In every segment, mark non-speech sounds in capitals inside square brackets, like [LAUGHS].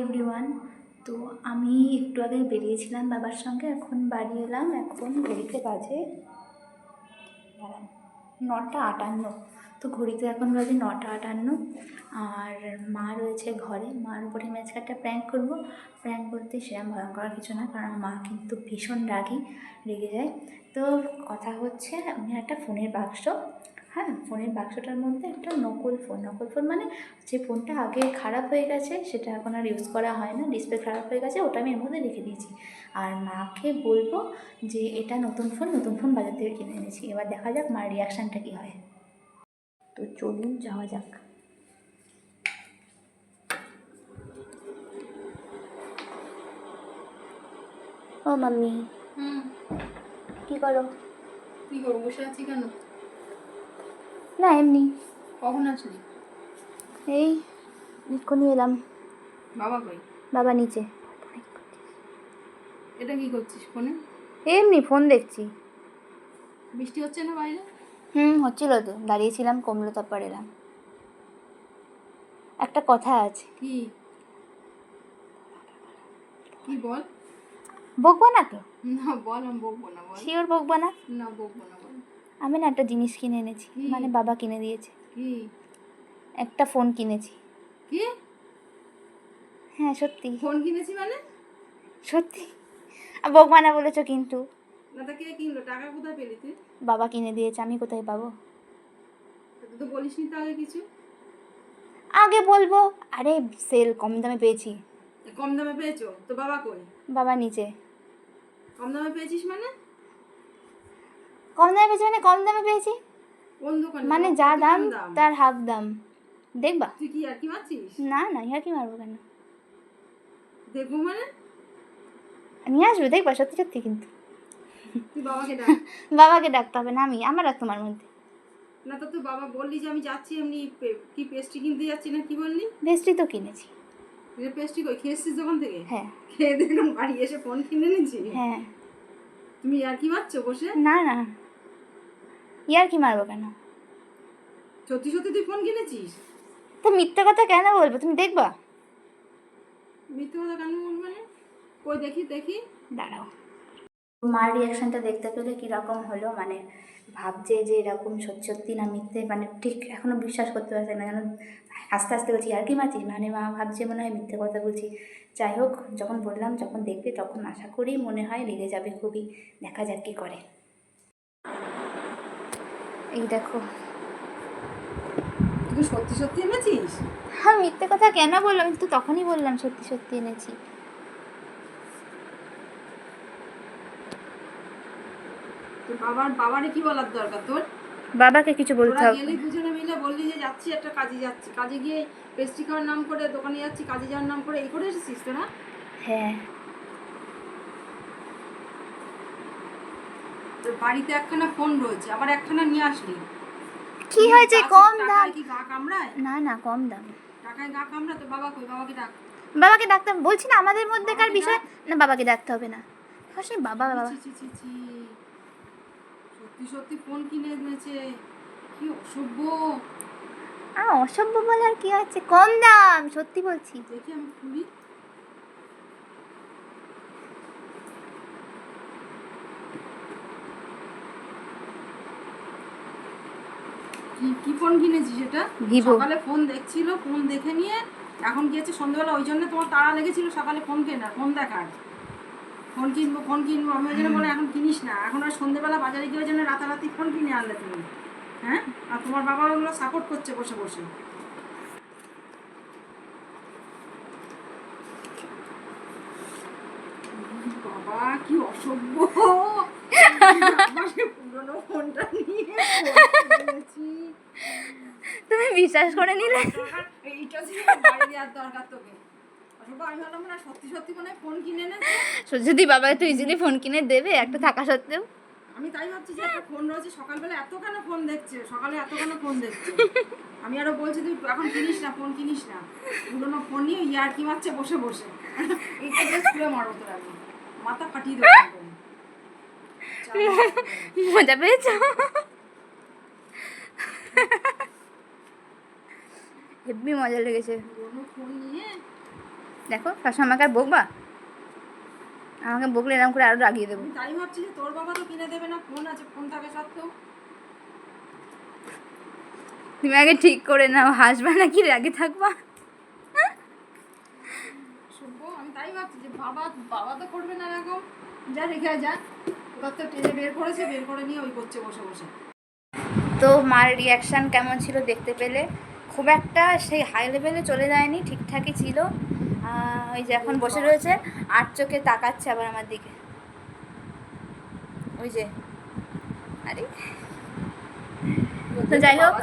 Everyone তো আমি একটু আগে বেরিয়েছিলাম বাবার সঙ্গে, এখন বাড়ি এলাম, এখন ঘড়িতে বাজে নটা আটান্ন। তো ঘড়িতে এখন বাজে নটা আটান্ন, আর মা রয়েছে ঘরে, মার উপরে আমি আজকে একটা প্র্যাঙ্ক করব। প্র্যাঙ্ক করতে সেরকম ভয়ঙ্কর কিছু না, কারণ মা কিন্তু ভীষণ রাগী, রেগে যায়। তো কথা হচ্ছে, আমি একটা ফোনের বাক্স হ্যাঁ ফোনের বাক্সটার মধ্যে একটা নকল ফোন। নকল ফোন মানে যে ফোনটা আগে খারাপ হয়ে গেছে সেটা এখন আর ইউজ করা হয় না ডিসপ্লে খারাপ হয়ে গেছে ওটা আমি এর মধ্যে রেখে দিয়েছি। আর মাকে বলব যে এটা নতুন ফোন নতুন ফোন বাজার থেকে কিনে এনেছি। এবার দেখা যাক মার রিয়াকশানটা কী হয়। তো চলুন যাওয়া যাক। ও মাম্মি হুম। কী করো? কি করব বসে আছি কেন? না এমনি। কখন আসলি এই এক্ষুনি এলাম। বাবা কই? বাবা নিচে। এটা কি করছিস ফোনে? এমনি ফোন দেখছি। বৃষ্টি হচ্ছে না বাইরে? হুম হচ্ছিল তো। দাঁড়িয়েছিলাম কমলো তারপর এলাম। একটা কথা আছে। কি? কি বল? বকবো না তো? না বল আমি বকবো না বল। শিওর বকবো না? না বকবো না আমি না একটা জিনিস কিনে এনেছি। মানে বাবা কিনে দিয়েছে। কি? একটা ফোন কিনেছি। কি? হ্যাঁ সত্যি। ফোন কিনেছি মানে? সত্যি। আর বকবা না বলেছ কিন্তু। না তা কে কিনলো? টাকা কোথায় পেলি তুই? বাবা কিনে দিয়েছে আমি কোথায় পাবো? তুই তো বলিস নি তো আগে কিছু। আগে বলব? আরে সেল কম দামে পেয়েছি। কম দামে পেয়েছ? তো বাবা কই? বাবা নিচে। কম দামে পেয়েছিস মানে? কম দামে পেয়েছি মানে কম দামে পেয়েছি কোন দোকানে? মানে যা দাম তার হাফ দাম। দেখবা? তুই কি আর কি মারছিস? না না ইহা কি মারবো কেন? দেখব মানে? নিয়ে আসবে দেখবা সত্যি সত্যি কিন্তু। তুই বাবাকে ডাক। [LAUGHS] বাবাকে ডাকতে হবে না আমি আমার আর তোমার মধ্যে। না তো তুই বাবা বললি যে আমি যাচ্ছি এমনি কি পেস্ট্রি কিনতে যাচ্ছি না কি বললি? বেস্টই তো কিনেছি। পেস্ট্রি কই খেয়েছিস দোকান থেকে? হ্যাঁ। খেয়ে দেখলাম বাড়ি এসে ফোন কিনে নিচ্ছি হ্যাঁ। তুমি আর কি মারছো বসে? না না। ইয়ার কি মারবো কেন? সত্যি সত্যি তুই ফোন কিনেছিস? তো মিথ্যে কথা কেন বলব? তুমি দেখবা। মিথ্যে কথা কেন বলব মানে কই দেখি দেখি। দাঁড়াও। মার রিয়াকশনটা দেখতে পেলে কীরকম হলো? মানে ভাবছে যে এরকম সত্যি সত্যি না মিথ্যে? মানে ঠিক এখনও বিশ্বাস করতে পারছে না যেন আস্তে আস্তে বলছি আর কি মারছিস? মানে মা ভাবছে মনে হয় মিথ্যে কথা বলছি। যাই হোক যখন বললাম যখন দেখবে তখন আশা করি মনে হয় রেগে যাবে খুবই। দেখা যাক কী করে। এই দেখো। তুই সত্যি সত্যি এনেছিস? হ্যাঁ মিথ্যে কথা কেন বললাম? তো তখনই বললাম সত্যি সত্যি এনেছি। বাবার বাবারে কি বলার দরকার তোর? বাবাকে কিছু বলতে হবে। গেলি দুজনে মিলে বললি যে যাচ্ছি একটা কাজে যাচ্ছি। কাজে গিয়ে পেস্ট্রি খাওয়ার নাম করে দোকানে যাচ্ছি কাজে যাওয়ার নাম করে এই করে এসেছিস তোরা? হ্যাঁ। তোর বাড়িতে একখানা ফোন রয়েছে আবার একখানা নিয়ে আসলি। কি হয়েছে? কম দাম। কি গা কামড়ায়? না না কম দাম। টাকায় গা কামড়ায়? তো বাবা কই বাবাকে ডাক। বাবাকে ডাকতে। বলছি না আমাদের মধ্যেকার বিষয়? না বাবাকে ডাকতে হবে না। সে বাবা বাবা। সত্যি সত্যি ফোন কিনে এনেছে। কি অসভ্য। আর অসভ্য বলার কি আছে? কম দাম সত্যি বলছি। দেখি আমি খুলি। কি কি ফোন কিনেছিস এটা Vivo। সকালে ফোন দেখছিল ফোন দেখে নিয়ে এখন গিয়েছে সন্ধ্যেবেলা ওই জন্য তোমার তাড়া লেগেছিল সকালে ফোন কেনার ফোন দেখার। ফোন কিনবো ফোন কিনবো আমি ওই জন্য বলে এখন কিনিস না। এখন আর সন্ধ্যেবেলা বাজারে গিয়ে ওই জন্য রাতারাতি ফোন কিনে আনলে তুমি। হ্যাঁ? আর তোমার বাবা ওগুলো সাপোর্ট করছে বসে বসে। বাবা কি অসভ্য। [LAUGHS] পুরনো ফোনটা নিয়ে কিনেছি। বিশ্বাস করে নিলে? সত্যি সত্যি ফোন কিনে এনেছে যদি বাবা একটু ইজিলি ফোন কিনে দেবে একটা থাকা সত্ত্বেও? আমি তাই ভাবছি যে একটা ফোন রয়েছে সকালবেলা এত কেন ফোন দেখছে সকালে এত কেন ফোন দেখছে। আমি আরও বলছি তুই এখন কিনিস না ফোন কিনিস না। পুরোনো ফোন নিয়ে ইয়ার কি মারছে বসে বসে। এইটা বেশ তুলে মারবো তোর আমি মাথা ফাটিয়ে দেবো। [LAUGHS] মজা পেয়েছ? [LAUGHS] হেব্বি মজা লেগেছে। দেখো সবসময় আমাকে আর বকবা? আমাকে বকলে এরকম করে আরও রাগিয়ে দেবো। তাই ভাবছি যে তোর বাবা তো কিনে দেবে না ফোন আছে ফোন থাকে সত্ত্বেও। তুমি আগে ঠিক করে নাও হাসবা নাকি রাগে থাকবা? শুভ আমি তাই ভাবছি যে বাবা বাবা তো করবে না এরকম। যা রেখে যা। ওটা তো টেনে বের করেছে বের করে নিয়ে ওই করছে বসে বসে। তো মার রিয়াকশান কেমন ছিল দেখতে পেলে? খুব একটা সেই হাই লেভেলে চলে যায়নি, ঠিকঠাকই ছিল। ওই যে এখন বসে রয়েছে, আট চোখে তাকাচ্ছে আবার আমার দিকে। ওই যে। আরে। তো যাই হোক।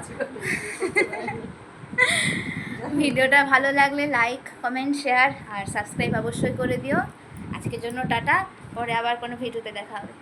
ভিডিওটা ভালো লাগলে লাইক কমেন্ট শেয়ার আর সাবস্ক্রাইব অবশ্যই করে দিও। আজকের জন্য টাটা, পরে আবার কোনো ভিডিওতে দেখা হবে।